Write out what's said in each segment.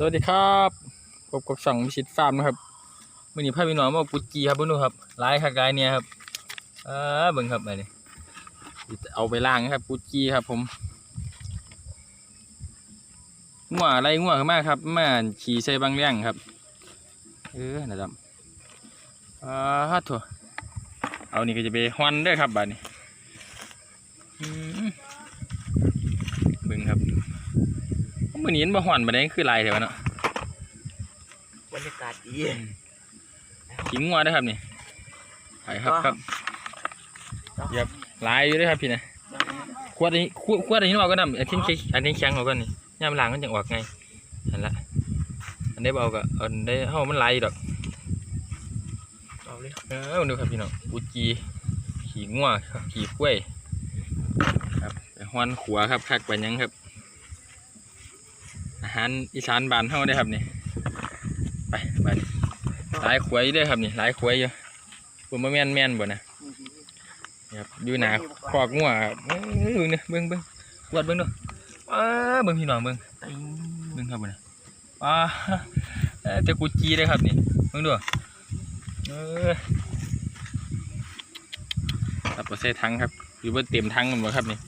สวัสดีครับพบกับช่องมิชิตฟาร์มนะครับมื่อนี้พาพี่น้องมาปุจจีครับเพื่อนดูครับลายคักลายเนี่ยครับเออเบิ่งครับไปนี่เอาไปล้างนะครับปุจจีครับผมงัวอะไรงัวขึ้นมาครับมาขี่ใส่บางเรื่องครับเออนะครับอ่าฮัทโถเอานี่ก็จะไปฮอนด้วยครับบัดนี้มเบิ่งครับ มื่อนี้มันบ่หอนมาได้คือลายเถอะเนาะบรรยากาศดีขิงงัวเด้วยครับนี่ไปครับครับเหยับลายอยู่เด้วยครับพี่นะขวดนี้ขวดขวดอันนี้เราก็นำอันที่แข็งอันนี้แข็งเราก็นี่ย่ามล้างมันจะออกไงอันละอันได้เบาก็อันได้เฮามันลายอยู่ดอกเอาเลยเออดูครับพี่น้องอุจีขี่งัวครับขี่กล้วยครับไปฮอนขัวครับคักไปยังครับอา หารอีสานบานเฮาได้ครับนี่ไปบ้านหลายขวยเด้ครับนี่หลายขวยอยู่บ่มาแม่นแม่นบ่นะครับอยู่หนาคอกงัวครับเอ้ยเบิ่งเด้อเบิ่งเบิ่งกวดเบิ่งด้ออ้าเบิ่งพี่น้องเบิ่งเบิ่งครับบ่นะว้าเอ้ยแต่กูจีเด้ครับนี่เบิ่งดูเออครับบ่ใส่ถังครับอยู่บ่เต็มถังหมันบ่ครับนี่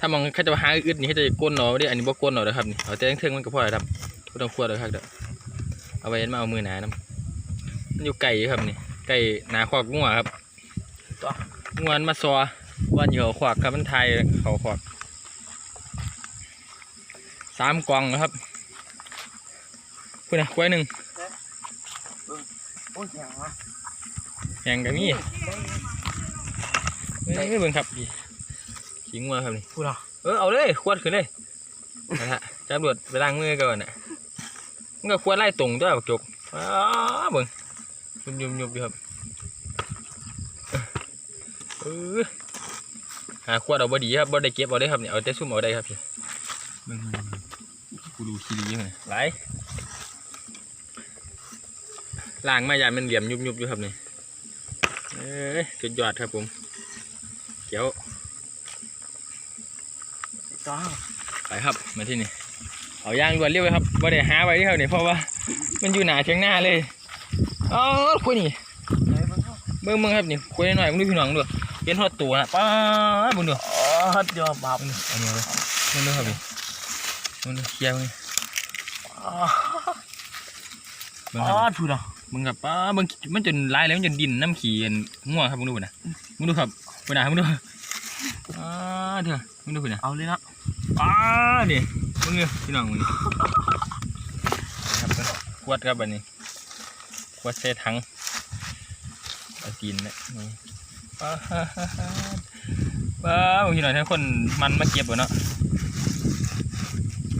ถ้ามองเขาจะหาอึดนี่เขาจะก้นเนาะเด้อันนี้บ่ก้นเนาะเด้อครับนี่เอาแต่เทิงๆมันก็พอแล้วครับบ่ต้องคั่วเด้อครับเด้อเอาไว้มาเอามือหนานํมันอยู่ไก่ครับนี่ไก่หนาขอกงัวครับงัวมันมาซอว่าเหยื่อขวากครับมันไทยเขาขวากสามกล่องนะครับคุณนะกล้วยหนึ่งโอ้ยอย่างวะแหงก็มีเอ้ยเบิ่งครับพี่ ขิงงัวครับนี่พูดเหรอเออเอาเลยขวดขึ้นเลยนะฮะจับรวดไปล้างมือก่อนน่ะมันก็ขวดไล่ตรงด้วยบักจกอ้าเบิ่งยุบยุบยุบอยู่ครับเออหาขวดเอาบ่ดีครับบ่ได้เก็บเอาได้ครับเนี่ยเอาแต่ซุ่มเอาได้ครับพี่เบิ่งเบิ่งเบิ่งกูดูขี้ดีอยู่ไงไหลายล้างมาอย่ามันเหลี่ยมยุบยุบอยู่ครับนี่เอ้ยสุดยอดครับผมเกี่ยว จ้าไปครับมาที่นี่เอาย่างด่วนเรียบเลยครับว่าได้หาไว้ที่เขาเนี่ยเพราะว่า มันอยู่หนาเชียงหน้าเลยอ๋อคุยนี่ไหนบ้างครับเบิ้งเบิ้งครับนี่คุยหน่อยมึงดูพี่น้องดูเห็นหัวตัวนะป้าดมึงดูอ๋อฮัดยอบาบมึงดูอันนี้เลยมึงดูครับนี่มึงดูเคลียร์มึงอ๋อเบิ้งอ๋คอรับพูดเหรอมึงกับป้ามึงมันจนลายแล้วมันจนดินน้ำขี้อันง่วงครับมึงดูนะมึงดูครับไปไหนมึงดูอ่าเถอะมึงดูไปไหนเอาเลยนะ อ้าดิมึงเนี่ยพี่น้องมึงนี่ครับขวดครับอันนี้ขวดใส่ถังเอาตีนเนี่ยนี่ป้าป้าบางทีหน่อยถ้าคนมันมาเก็บบ่เนาะ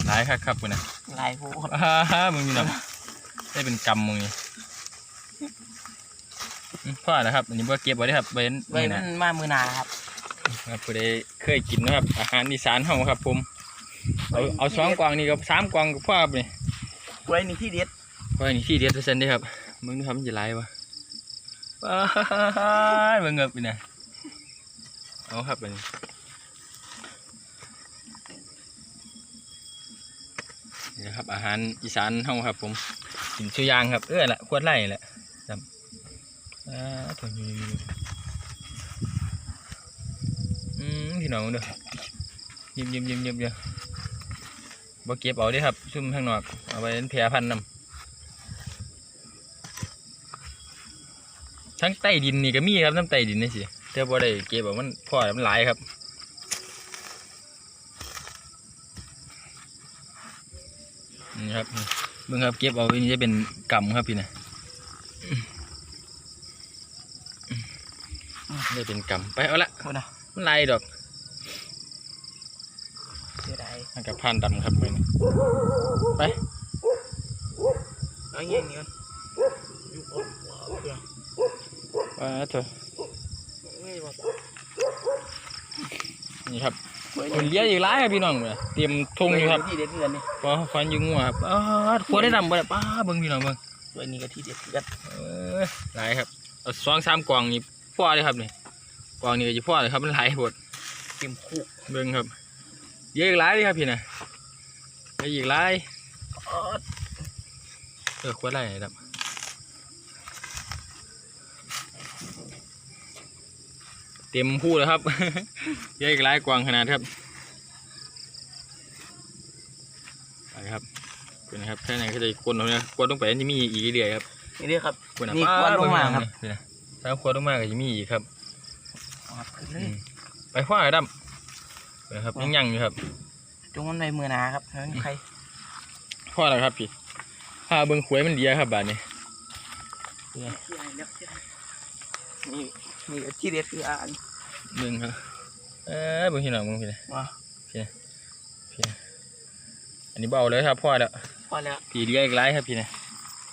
หลายครับครับคุณนะลายพูดป้ามึงพี่น้องได้เป็นกำมึงนี่อืมพ่อนะครับ อันนี้บ่เก็บไว้ได้อครับเว้นไว้นี่มันะนมามือหนาครับครับ ผู้ใดเคยกินนะครับ อาหารอีสานเฮาครับ ผมเอาเอาสองกล่องนี่กับสามกล่องกับพ่อครับนี่ไว้นี่ที่เด็ดไว้นี่ที่เดียดเปอร์เซ็นต์เด้อครับมึงดูครับมันจะไรวะว้ายมึงเงบไปนะเอาครับไปนี่นี่นะครับ อาหารอีสานเฮาครับ ผมกินชื่อยางครับเออละขวดไร่แหละครับอ่าถั่วอยู่อืมพี่ น้องเด้อยิบยิบยิบยิบเดียวบ่เก็บเอาเด้อครับ ซุ่มข้างนอกเอาไว้เป็นแพรพันธุ์นำทั้งใต้ดินนี่ก็มีครับทั้งใต้ดินนี่สิแต่บ่ได้เก็บเอามันพอแล้วมันหลายครับนี่ครับนี่เบิ่งครับเก็บเอาอันนี้จะเป็นกำครับพี่นะได้เป็นกำไปเอาละพูดนะมันลายดอก เสียดายมันกับพานดำครับไปนี่ไปเอาเงี้ยนี่ก่อนยุบออกหัวเพื่อว่าเถอะไม่บอกนี่ครับไว้คนเลี้ยงอีกหลายครับพี่น้องเลยเตรียมทงอยู่ครับที่เด็ดเพื่อนนี่ปอฟันอยู่งัวครับอ้าวขวดได้ดำบ่ได้ป้าเบิ่งพี่น้องเบิ่งไว้นี่ก็ที่เด็ดเพื่อนเออหลายครับเอาสองสามกล่องนี่พ่อเลยครับนี่กล่องนี่ก็จะพ่อเลยครับมันหลายหมดเต็มคู่เบิ่งครับ เยอะอีกหลายเลยครับพี่นะเยอะอีกหลายอ๋อเออขวดไรครับเต็มพูดแล้วครับเยอะอีกหลายกวางขนาดครับไปครับเป็นนะครับแค่ไหนก็จะกวนตรงนี้กวนลงไปอันนี้มีอีกเรื่อยๆครับนี่เด้อครับกวนอะนี่ป้ากวนลงมาครับนี่นะถ้ากวนลงมาก็จะมีอีกครับอ๋อขึ้นเลอืยมไปขว้าไอ้ดำ ไปครับยังยังอยู่ครับจงมันในมือหนาครับนั่นใครขว้าแล้วครับพี่ถ้าเบิ้งขวยมันเดียครับบาดนี้นี่นี่ที่เด็ดคืออ่านเบิ้งครับเออเบิ้งพี่น้องเบิ้งพี่นะว่าอันนี้เบเอาเลยครับพ่อแล้วพอแล้วพี่เดียอีกหลายครับพี่นะ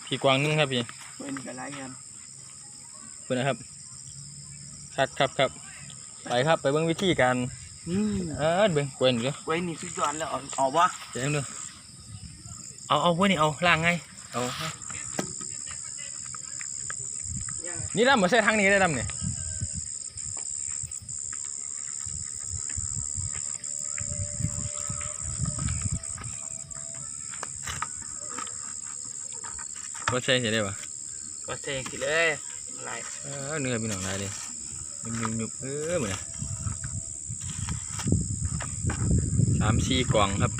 พี่กวางนึงครับพี่เว้นกันไรกันเพื่อนนะครับครับครับครับไปครับไปเบิ้งวิธีการนี่ เออเบิ้งกวนอยู่เว้นนี่สุดยอดแล้วเอาเอาวะเดี๋ยวดูเอาเอาเว้ยนี่เอาล่างไงเอานี่ดำมาใส่ทางนี้ได้ดำเนี่ยว่าใช่เสียได้ปะก็เซ็งสิเลยอะไรเออเนื้อพี่น้องได้เลยยุบยุบยุบเออเหมือนนะ สามสี่กล่องครับ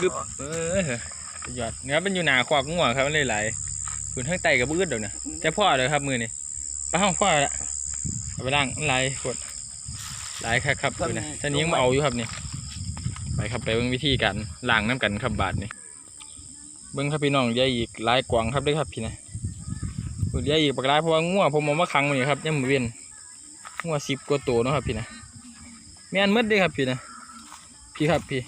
กึบเออยอดเนื้อเป็นอยู่หนาขวากงัวครับมันเลยไหลายคุณทั้งไตกับบืดเดี๋ยวนะแต่พ่อเลยครับมือนี่ไปห้องพ่อละเอาไปล้างไหลายกดไหลายครับครับดูนะท่านี้ยังบ่เอาอยู่ครับนี่ไปครับไปเบิ่งวิธีการล้างน้ำกันครับบาทนี่เบิ่งครับพี่น้องเลี้ยอีกหลายกวางครับเด้วยครับพี่นะ เลี้ยอีกปากร้ายเพราะว่างัวผมเอามาขังไว้นี่ครับยังมือเวียนงัวสิบกว่าตัวเนาะครับพี่นะแม่นมดด้ครับพี่นะพี่ครับพี่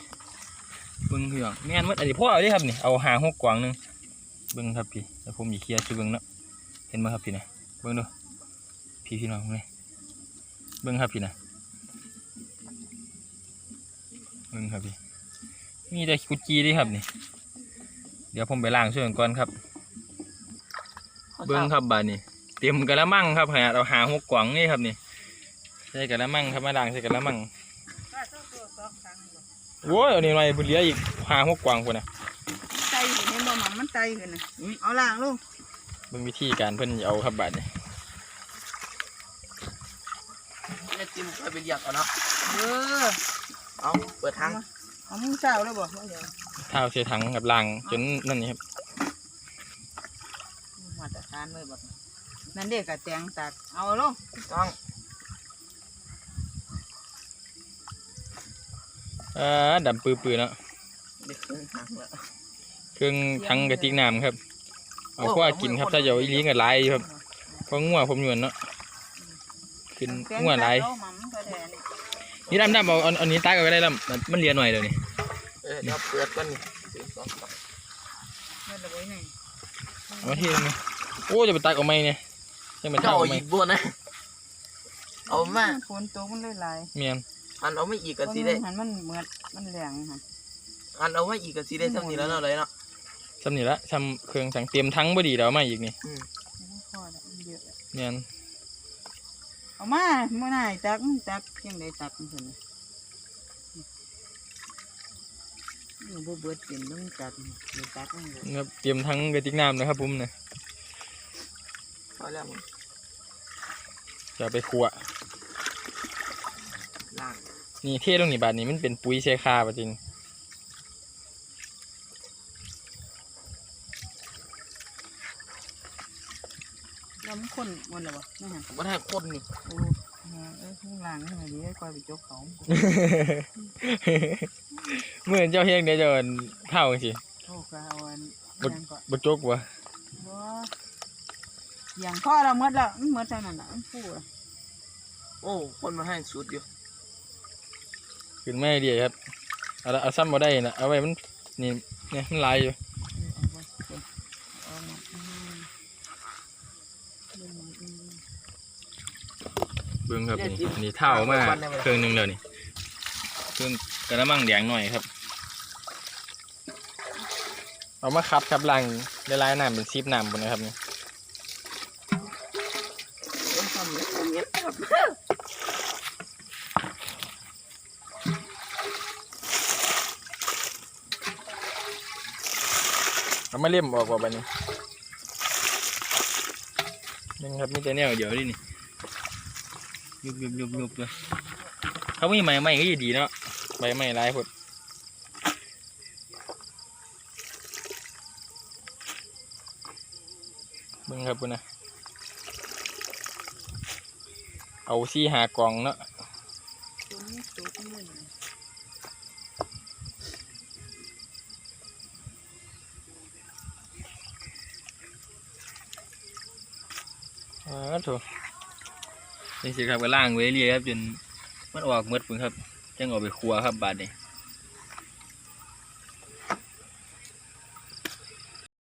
เบิ้งพี่น้อแม่นมดอันนี้พ่อเอาด้ครับนี่เอาหางหกกวางหนึงเบิ้งครับพี่แล้วผมอีเคลียร์ช่วยเบิ้งเนาะเห็นไหมครับพี่นะเบิ้งดูพี่พี่น้องเลยเบิ้งครับพี่นะเบิ้งครับพี่มีแต่กุจีด้ครับนี่เดี๋ยวผมไปล้างช่วยกันก่อนครับ เบิ้งครับบาดนี้เตรียมกระมังครับขนาดเอาหาหกกวางนี่ครับนี่ใส่กระมังครับมาล้างใส่กระมังโว้ยเอานี่หน่อยบุเหลียอีกหาหกกวางคนนะไตอยู่ในบ่หมันมันไตขึ้นน่ะเอาล่างลงเบิ่งวิธีการเพิ่นเอาครับบาดนี่เนี่ยจิ้มไปเป็นหยักเอาเนาะเออเอาเปิดทางเอามึงเช้าแล้วบ่เดี๋ยวเท้าเสียถังกับล่างจนนั่นนี่ครับมาตรฐานเลยบ่นั่นเด็กกะแตงตักเอาลงต้องเอ่าดำปื้อๆเนาะเด็กขึ้นทางแล้วเครื่องทั้งกระติกน้ำครับ เอาขว้ากินครับถ้าจะเอาอีหลีกับลายครับเพราะงัวผมอยู่นั่นเนาะขึ้นงัวลายเอหม่ำก็ได้นี่นี่ดำดำเอาเอาอันนี้ตากเอาไว้ได้ลำมันเลียหน่อยเดี๋ยวนี้เออเดี๋ยวเปิดก่อนนี่หนึ่งสองสามนั่นเอาไว้นี่เอามาที่นึง โอ้จะไปตักเอาไหมเนี่ยจะมาตักเจ้าเอาไหมอีกบัวนะ เอามาฝนตกมันเลยหลายเมียนอันเอาไม่อีกฝกันนสิได้หันมันเหมือดมันแรงหั่นอันเอาไม่อีกกันสิได้เท่านี้แล้วเนาะเลยเนาะสำนี่ละทำเครื่องสังเตรียมทั้งบดีเดี๋ยวเอามาอีกนี่พอแล้วมันเยอะแล้วเมียนเอามามื้อหน้าให้ตักมึงตักยังได้ตักมันซั่นน่ะนี่บ่เบิดกินมึงตักนี่ตักมึงเลยครับเตรียมทั้งกระติกน้ำนะครับผมนะพ อแล้วมึงจะเอาไปขัวล่างนี่เทลงนี่บาทนี้มันเป็นปุ๋ยเชคาปะจริงแล้วมันคนมันแล้วบ่นี่ฮะผมว่าให้คนนี่โอ้เออข้างล่างนี่ให้ดีให้คอยไปจกเขาเมื่อเจ้าเฮียงเดี๋ยวจะเอาเท่าสิโอ้ก็เอาอันบ่ยังก็บจกวะบ่ อย่างพ่อเราหมดแล้วมันหมดเท่านั้นน่ะมันพูดโอ้ คนมาให้สุดอยู่ขึ้นไม่ดีครับ เอาละเอาซ้ำมาได้นะเอาไว้มันนี่เนี่ยมันลายอยู่เอามาอืมเรื่องมันอืมเบิ้งครับนี่นี่เท่ามาเครื่องหนึงเดียวนี่เครื่องกระมังแดงหน่อยครับ เอามาคัดครับล้างได้ลายน้ำเป็นซีบน้ำบนนะครับนี่ เอามาเล่มออกว่าบันนี้นี่ครับมีแต่แนวเดี๋ยวดินี่ยุบยุบยุบยุบเลยเขาไม่ใหม่ใหม่ก็อยู่ดีเนาะใบใหม่ลายพดมึงครับคุณนะ เอาซี่หากล่องเนาะอ่าโถนี่สิครับก็ล่างไว้เรียครับจนมันออกเมดพุ่นครับจังออกไปครัวครับบาดนี้